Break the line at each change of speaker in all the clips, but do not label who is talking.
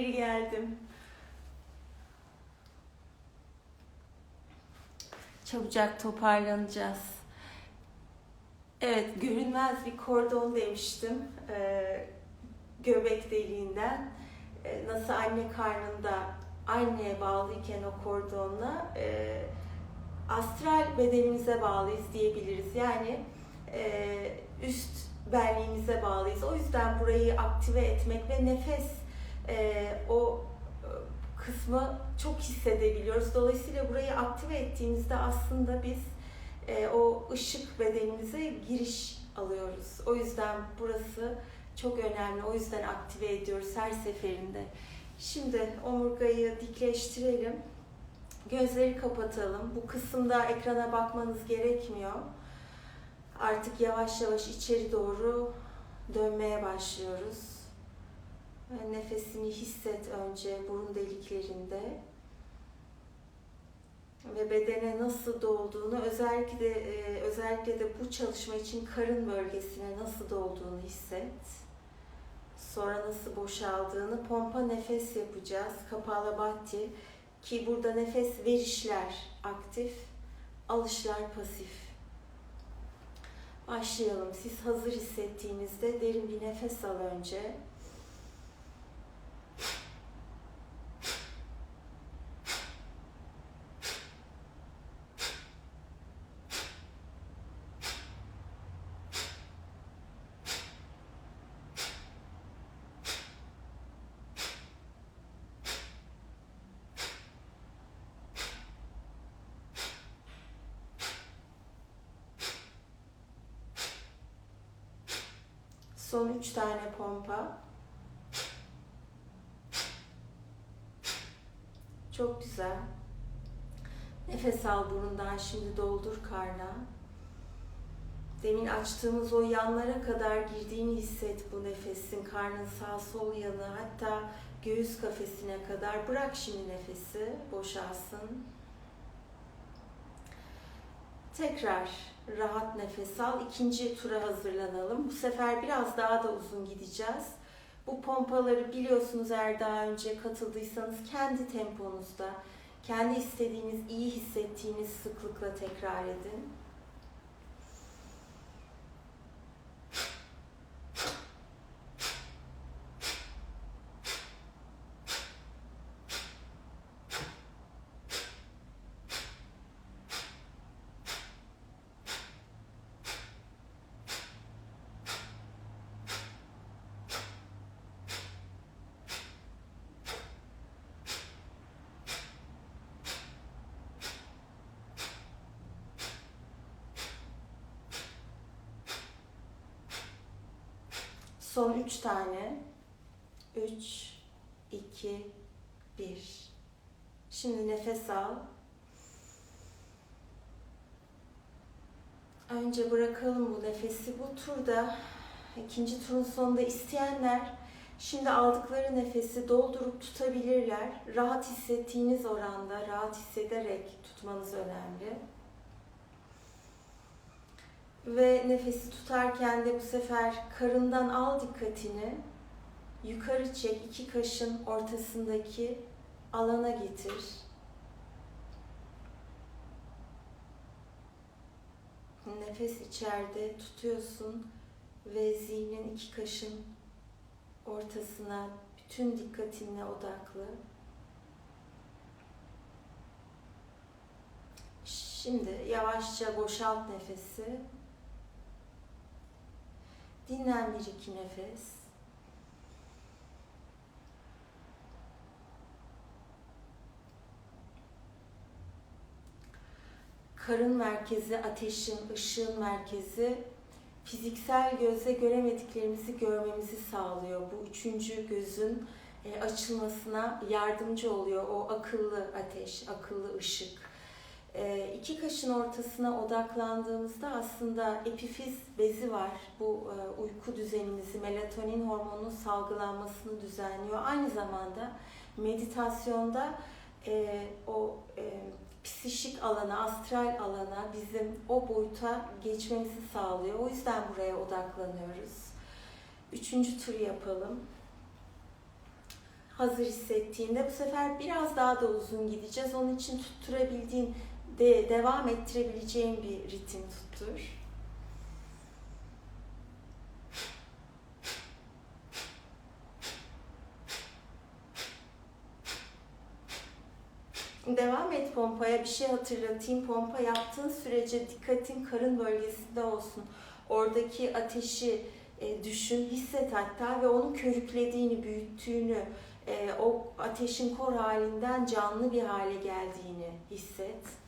geri geldim. Çabucak toparlanacağız. Evet, görünmez bir kordon demiştim. Ee, göbek deliğinden. Ee, nasıl anne karnında anneye bağlıyken o kordonla e, astral bedenimize bağlıyız diyebiliriz. Yani e, üst benliğimize bağlıyız. O yüzden burayı aktive etmek ve nefes e, kısmı çok hissedebiliyoruz. Dolayısıyla burayı aktive ettiğimizde aslında biz e, o ışık bedenimize giriş alıyoruz. O yüzden burası çok önemli. O yüzden aktive ediyoruz her seferinde. Şimdi omurgayı dikleştirelim. Gözleri kapatalım. Bu kısımda ekrana bakmanız gerekmiyor. Artık yavaş yavaş içeri doğru dönmeye başlıyoruz. Ve nefesini hisset önce burun deliklerinde. Ve bedene nasıl dolduğunu, özellikle de, e, özellikle de bu çalışma için karın bölgesine nasıl dolduğunu hisset. Sonra nasıl boşaldığını pompa nefes yapacağız. Kapala batti ki burada nefes verişler aktif, alışlar pasif. Başlayalım. Siz hazır hissettiğinizde derin bir nefes al önce. Son üç tane pompa. Çok güzel. Nefes al burundan şimdi doldur karna. Demin açtığımız o yanlara kadar girdiğini hisset bu nefesin. Karnın sağ sol yanı hatta göğüs kafesine kadar. Bırak şimdi nefesi boşalsın. Tekrar rahat nefes al. İkinci tura hazırlanalım. Bu sefer biraz daha da uzun gideceğiz. Bu pompaları biliyorsunuz eğer daha önce katıldıysanız kendi temponuzda, kendi istediğiniz, iyi hissettiğiniz sıklıkla tekrar edin. Son üç tane. Üç, iki, bir. Şimdi nefes al. Önce bırakalım bu nefesi. Bu turda, ikinci turun sonunda isteyenler şimdi aldıkları nefesi doldurup tutabilirler. Rahat hissettiğiniz oranda, rahat hissederek tutmanız önemli. Ve nefesi tutarken de bu sefer karından al dikkatini. Yukarı çek, iki kaşın ortasındaki alana getir. Nefes içeride tutuyorsun ve zihnin iki kaşın ortasına bütün dikkatinle odaklı. Şimdi yavaşça boşalt nefesi. Dinlen bir iki nefes. Karın merkezi, ateşin, ışığın merkezi fiziksel gözle göremediklerimizi görmemizi sağlıyor. Bu üçüncü gözün e, açılmasına yardımcı oluyor o akıllı ateş, akıllı ışık. E, iki kaşın ortasına odaklandığımızda aslında epifiz bezi var. Bu e, uyku düzenimizi, melatonin hormonunun salgılanmasını düzenliyor. Aynı zamanda meditasyonda o psişik alana, astral alana bizim o boyuta geçmemizi sağlıyor. O yüzden buraya odaklanıyoruz. Üçüncü tur yapalım. hazır hissettiğinde bu sefer biraz daha da uzun gideceğiz. Onun için tutturabildiğin, de devam ettirebileceğin bir ritim tuttur. Devam et pompaya. Bir şey hatırlatayım. Pompa yaptığın sürece dikkatin karın bölgesinde olsun. Oradaki ateşi e, düşün, hisset hatta ve onun körüklediğini, büyüttüğünü, e, o ateşin kor halinden canlı bir hale geldiğini hisset.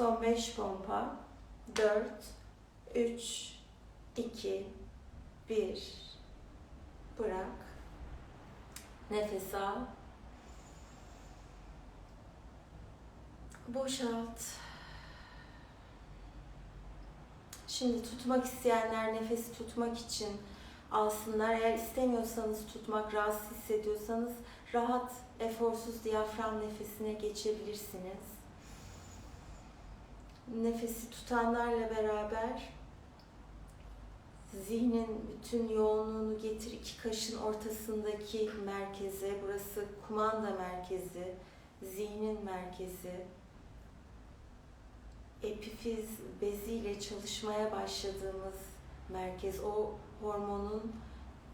Son 5 pompa. 4, 3, 2, 1. Bırak. Nefes al. Boşalt. Şimdi tutmak isteyenler nefesi tutmak için alsınlar. Eğer istemiyorsanız tutmak, rahatsız hissediyorsanız rahat, eforsuz diyafram nefesine geçebilirsiniz nefesi tutanlarla beraber zihnin bütün yoğunluğunu getir iki kaşın ortasındaki merkeze. Burası kumanda merkezi, zihnin merkezi. Epifiz beziyle çalışmaya başladığımız merkez. O hormonun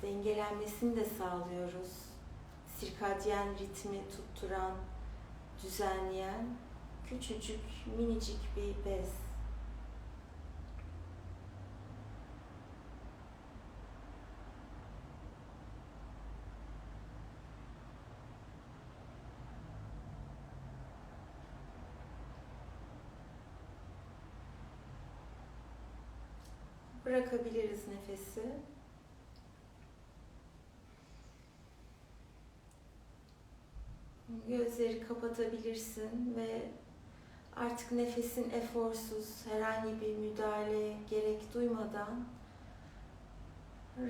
dengelenmesini de sağlıyoruz. Sirkadyen ritmi tutturan, düzenleyen küçücük, minicik bir bez. Bırakabiliriz nefesi. Gözleri kapatabilirsin ve Artık nefesin eforsuz, herhangi bir müdahale gerek duymadan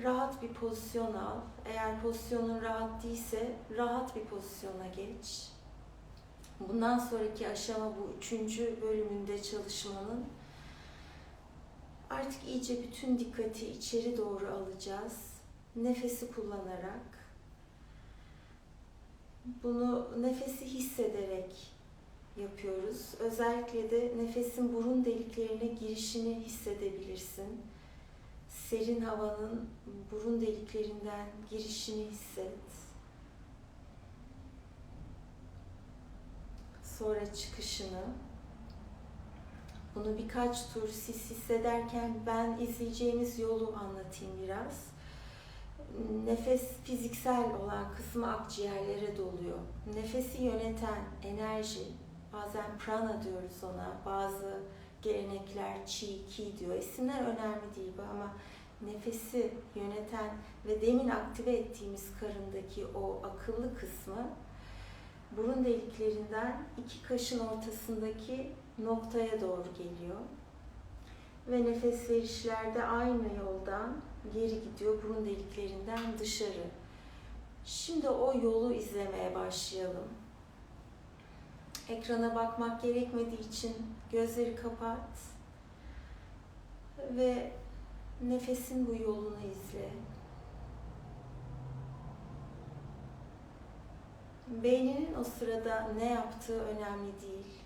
rahat bir pozisyon al. Eğer pozisyonun rahat değilse rahat bir pozisyona geç. Bundan sonraki aşama bu üçüncü bölümünde çalışmanın artık iyice bütün dikkati içeri doğru alacağız. Nefesi kullanarak bunu nefesi hissederek yapıyoruz. Özellikle de nefesin burun deliklerine girişini hissedebilirsin. Serin havanın burun deliklerinden girişini hisset. Sonra çıkışını. Bunu birkaç tur siz hissederken ben izleyeceğimiz yolu anlatayım biraz. Nefes fiziksel olan kısmı akciğerlere doluyor. Nefesi yöneten enerji Bazen prana diyoruz ona, bazı gelenekler chi, ki diyor. İsimler önemli değil bu ama nefesi yöneten ve demin aktive ettiğimiz karındaki o akıllı kısmı burun deliklerinden iki kaşın ortasındaki noktaya doğru geliyor. Ve nefes verişlerde aynı yoldan geri gidiyor burun deliklerinden dışarı. Şimdi o yolu izlemeye başlayalım. Ekrana bakmak gerekmediği için gözleri kapat ve nefesin bu yolunu izle. Beyninin o sırada ne yaptığı önemli değil.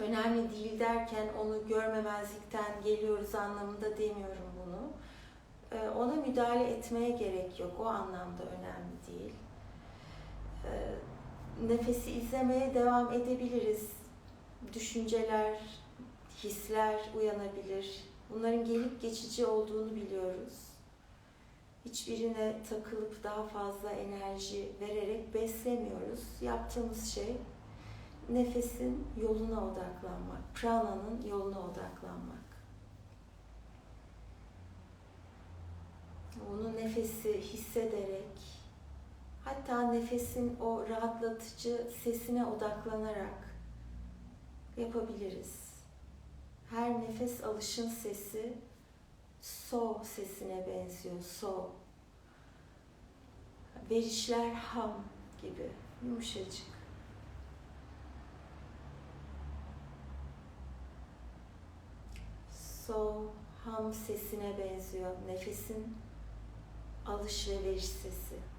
Önemli değil derken onu görmemezlikten geliyoruz anlamında demiyorum bunu. Ee, ona müdahale etmeye gerek yok. O anlamda önemli değil. Nefesi izlemeye devam edebiliriz. Düşünceler, hisler uyanabilir. Bunların gelip geçici olduğunu biliyoruz. Hiçbirine takılıp daha fazla enerji vererek beslemiyoruz. Yaptığımız şey nefesin yoluna odaklanmak, prana'nın yoluna odaklanmak. Onu nefesi hissederek, hatta nefesin o rahatlatıcı sesine odaklanarak yapabiliriz. Her nefes alışın sesi so sesine benziyor. So. Verişler ham gibi yumuşacık. So ham sesine benziyor. Nefesin alış ve veriş sesi.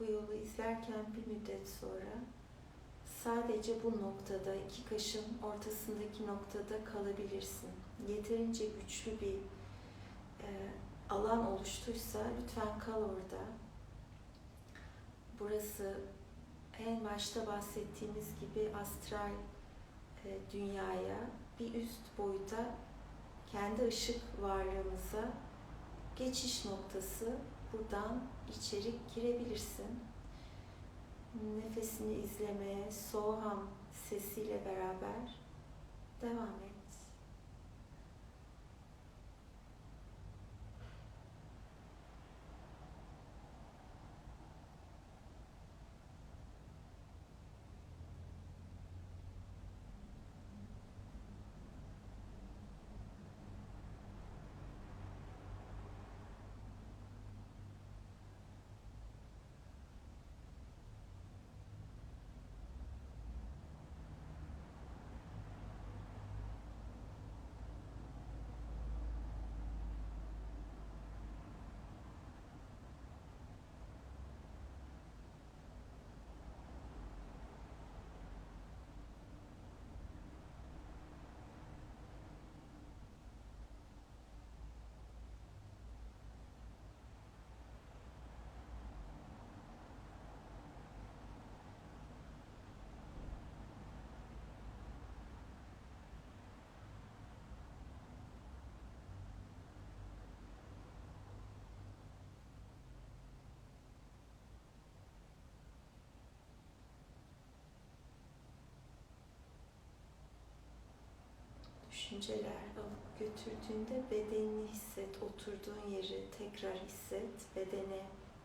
Bu yolu izlerken bir müddet sonra sadece bu noktada, iki kaşın ortasındaki noktada kalabilirsin. Yeterince güçlü bir e, alan oluştuysa lütfen kal orada. Burası en başta bahsettiğimiz gibi astral e, dünyaya, bir üst boyuta kendi ışık varlığımıza geçiş noktası buradan içeri girebilirsin. Nefesini izlemeye Soham sesiyle beraber devam et. Düşünceler alıp götürdüğünde bedenini hisset, oturduğun yeri tekrar hisset, bedene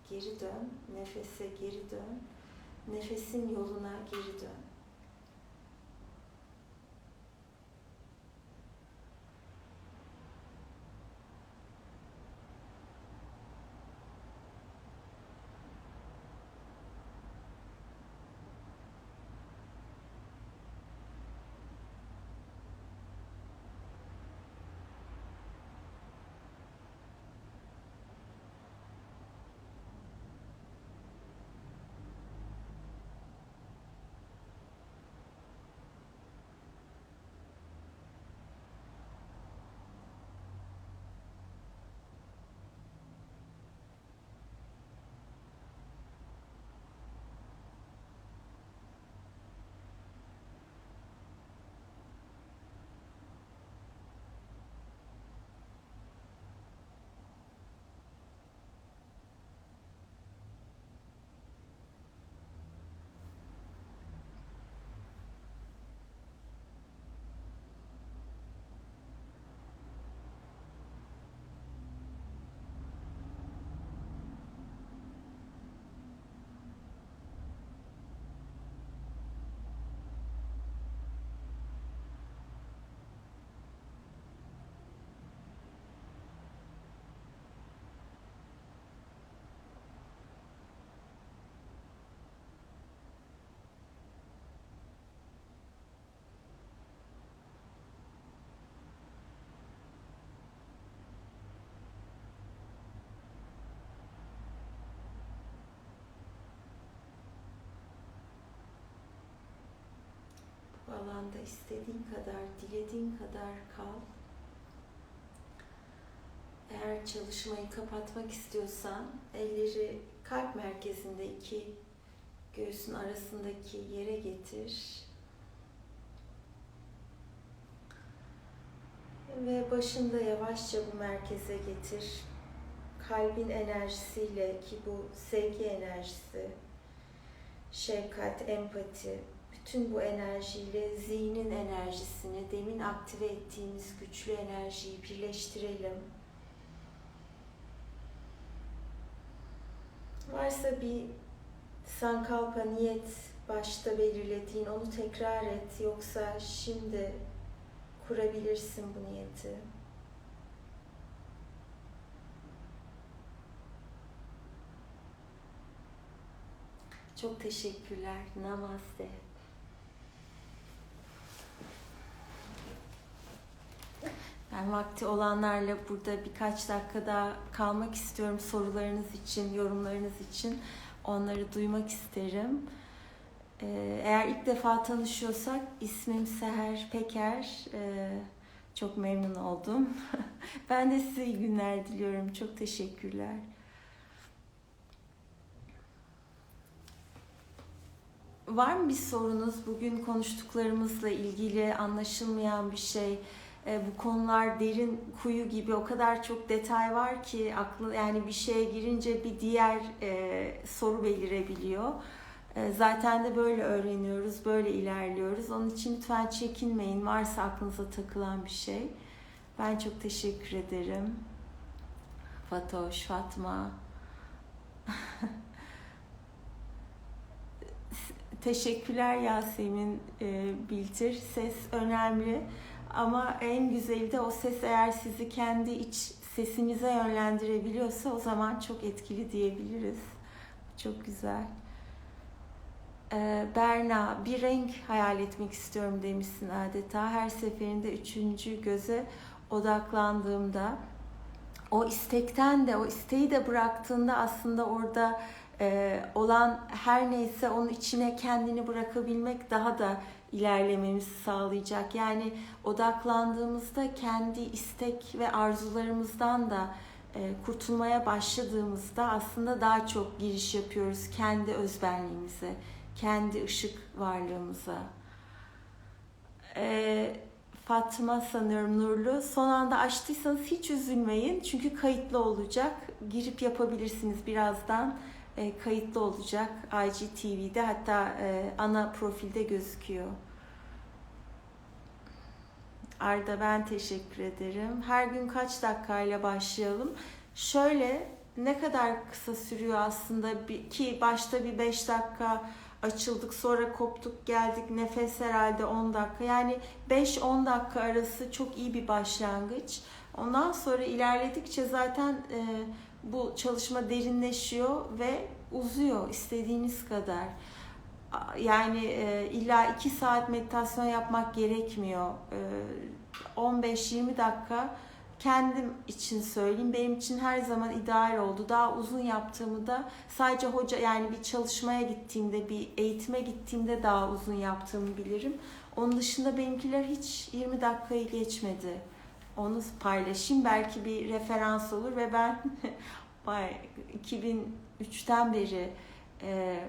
geri dön, nefese geri dön, nefesin yoluna geri dön. Alanda istediğin kadar, dilediğin kadar kal. Eğer çalışmayı kapatmak istiyorsan elleri kalp merkezinde iki göğsün arasındaki yere getir. Ve başında yavaşça bu merkeze getir. Kalbin enerjisiyle ki bu sevgi enerjisi, şefkat, empati, bütün bu enerjiyle zihnin enerjisini, demin aktive ettiğimiz güçlü enerjiyi birleştirelim. Varsa bir sankalpa niyet başta belirlediğin onu tekrar et yoksa şimdi kurabilirsin bu niyeti. Çok teşekkürler. Namaste. Vakti olanlarla burada birkaç dakika daha kalmak istiyorum sorularınız için, yorumlarınız için. Onları duymak isterim. Ee, eğer ilk defa tanışıyorsak ismim Seher Peker. Ee, çok memnun oldum. ben de size iyi günler diliyorum. Çok teşekkürler. Var mı bir sorunuz bugün konuştuklarımızla ilgili anlaşılmayan bir şey? Ee, bu konular derin kuyu gibi o kadar çok detay var ki aklı yani bir şeye girince bir diğer e, soru belirebiliyor. E, zaten de böyle öğreniyoruz, böyle ilerliyoruz. Onun için lütfen çekinmeyin varsa aklınıza takılan bir şey. Ben çok teşekkür ederim. Fatoş, Fatma. Teşekkürler Yasemin e, Biltir. Ses önemli. Ama en güzeli de o ses eğer sizi kendi iç sesinize yönlendirebiliyorsa o zaman çok etkili diyebiliriz. Çok güzel. Ee, Berna, bir renk hayal etmek istiyorum demişsin adeta. Her seferinde üçüncü göze odaklandığımda o istekten de, o isteği de bıraktığında aslında orada e, olan her neyse onun içine kendini bırakabilmek daha da ilerlememizi sağlayacak. Yani odaklandığımızda kendi istek ve arzularımızdan da e, kurtulmaya başladığımızda aslında daha çok giriş yapıyoruz kendi özbenliğimize, kendi ışık varlığımıza. E, Fatma sanıyorum Nurlu. Son anda açtıysanız hiç üzülmeyin. Çünkü kayıtlı olacak. Girip yapabilirsiniz birazdan. E, kayıtlı olacak IGTV'de hatta e, ana profilde gözüküyor. Arda ben teşekkür ederim. Her gün kaç dakikayla başlayalım? Şöyle ne kadar kısa sürüyor aslında ki başta bir 5 dakika açıldık sonra koptuk geldik nefes herhalde 10 dakika yani 5-10 dakika arası çok iyi bir başlangıç. Ondan sonra ilerledikçe zaten e, bu çalışma derinleşiyor ve uzuyor istediğiniz kadar. Yani e, illa 2 saat meditasyon yapmak gerekmiyor. E, 15-20 dakika kendim için söyleyeyim. Benim için her zaman ideal oldu. Daha uzun yaptığımı da sadece hoca yani bir çalışmaya gittiğimde, bir eğitime gittiğimde daha uzun yaptığımı bilirim. Onun dışında benimkiler hiç 20 dakikayı geçmedi. Onu paylaşayım. Belki bir referans olur ve ben 2003'ten beri e,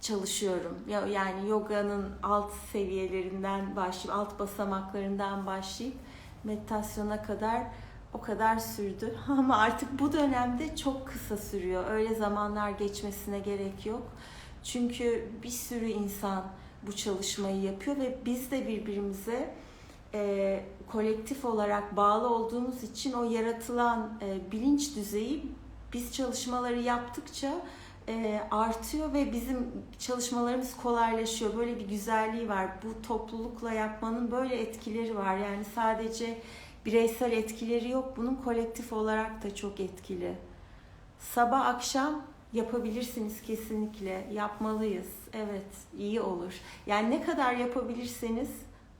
çalışıyorum. Yani yoganın alt seviyelerinden başlayıp, alt basamaklarından başlayıp meditasyona kadar o kadar sürdü. Ama artık bu dönemde çok kısa sürüyor. Öyle zamanlar geçmesine gerek yok. Çünkü bir sürü insan bu çalışmayı yapıyor ve biz de birbirimize e, kolektif olarak bağlı olduğumuz için o yaratılan e, bilinç düzeyi biz çalışmaları yaptıkça e, artıyor ve bizim çalışmalarımız kolaylaşıyor. Böyle bir güzelliği var. Bu toplulukla yapmanın böyle etkileri var. Yani sadece bireysel etkileri yok. Bunun kolektif olarak da çok etkili. Sabah akşam yapabilirsiniz kesinlikle. Yapmalıyız. Evet, iyi olur. Yani ne kadar yapabilirseniz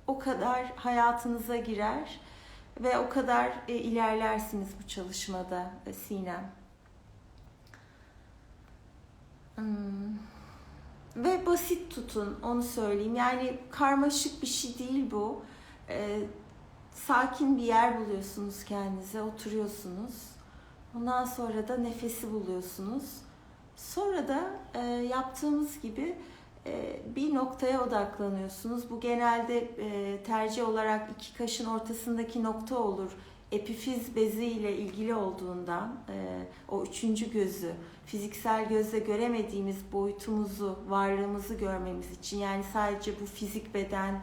o kadar hayatınıza girer ve o kadar e, ilerlersiniz bu çalışmada e, Sinem. Hmm. ve basit tutun onu söyleyeyim. Yani karmaşık bir şey değil bu. Ee, sakin bir yer buluyorsunuz kendinize, oturuyorsunuz. Ondan sonra da nefesi buluyorsunuz. Sonra da e, yaptığımız gibi e, bir noktaya odaklanıyorsunuz. Bu genelde e, tercih olarak iki kaşın ortasındaki nokta olur. Epifiz bezi ile ilgili olduğundan e, o üçüncü gözü fiziksel gözle göremediğimiz boyutumuzu, varlığımızı görmemiz için yani sadece bu fizik beden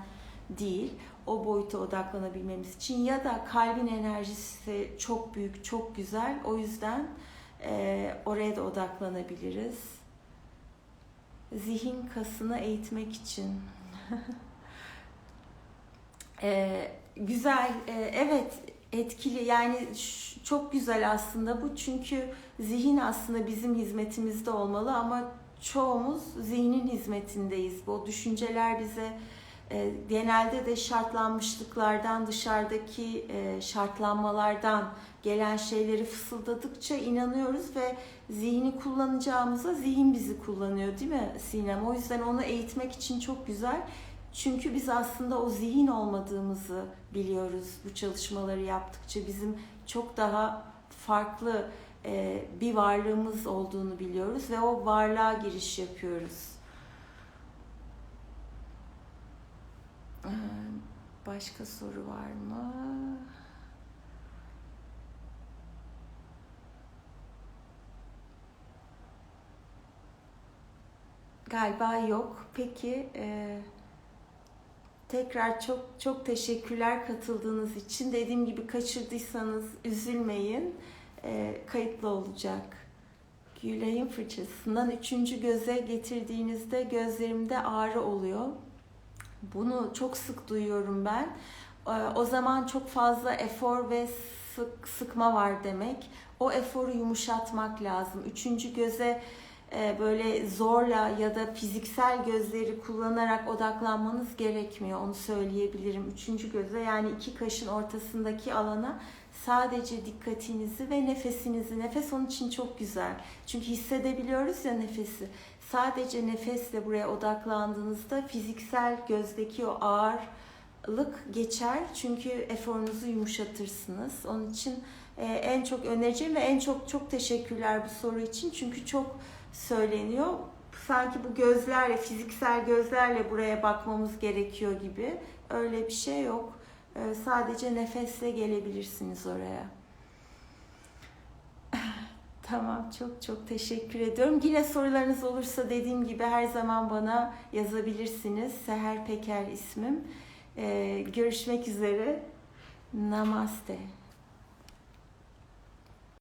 değil o boyuta odaklanabilmemiz için ya da kalbin enerjisi çok büyük, çok güzel. O yüzden e, oraya da odaklanabiliriz. Zihin kasını eğitmek için. e, güzel, e, evet etkili yani çok güzel aslında bu çünkü zihin aslında bizim hizmetimizde olmalı ama çoğumuz zihnin hizmetindeyiz. Bu düşünceler bize genelde de şartlanmışlıklardan dışarıdaki e, şartlanmalardan gelen şeyleri fısıldadıkça inanıyoruz ve zihni kullanacağımıza zihin bizi kullanıyor değil mi Sinem? O yüzden onu eğitmek için çok güzel. Çünkü biz aslında o zihin olmadığımızı biliyoruz bu çalışmaları yaptıkça. Bizim çok daha farklı e, bir varlığımız olduğunu biliyoruz ve o varlığa giriş yapıyoruz. Ee, Başka soru var mı? Galiba yok. Peki e, tekrar çok çok teşekkürler katıldığınız için. Dediğim gibi kaçırdıysanız üzülmeyin. E, kayıtlı olacak. Gülay'ın fırçasından üçüncü göze getirdiğinizde gözlerimde ağrı oluyor. Bunu çok sık duyuyorum ben. Ee, O zaman çok fazla efor ve sık sıkma var demek. O eforu yumuşatmak lazım. Üçüncü göze e, böyle zorla ya da fiziksel gözleri kullanarak odaklanmanız gerekmiyor. Onu söyleyebilirim. Üçüncü göze yani iki kaşın ortasındaki alana sadece dikkatinizi ve nefesinizi. Nefes onun için çok güzel. Çünkü hissedebiliyoruz ya nefesi. Sadece nefesle buraya odaklandığınızda fiziksel gözdeki o ağırlık geçer. Çünkü eforunuzu yumuşatırsınız. Onun için e, en çok önereceğim ve en çok çok teşekkürler bu soru için. Çünkü çok söyleniyor. Sanki bu gözlerle, fiziksel gözlerle buraya bakmamız gerekiyor gibi. Öyle bir şey yok. E, Sadece nefesle gelebilirsiniz oraya. Tamam, çok çok teşekkür ediyorum. Yine sorularınız olursa dediğim gibi her zaman bana yazabilirsiniz. Seher Peker ismim. Ee, görüşmek üzere. Namaste.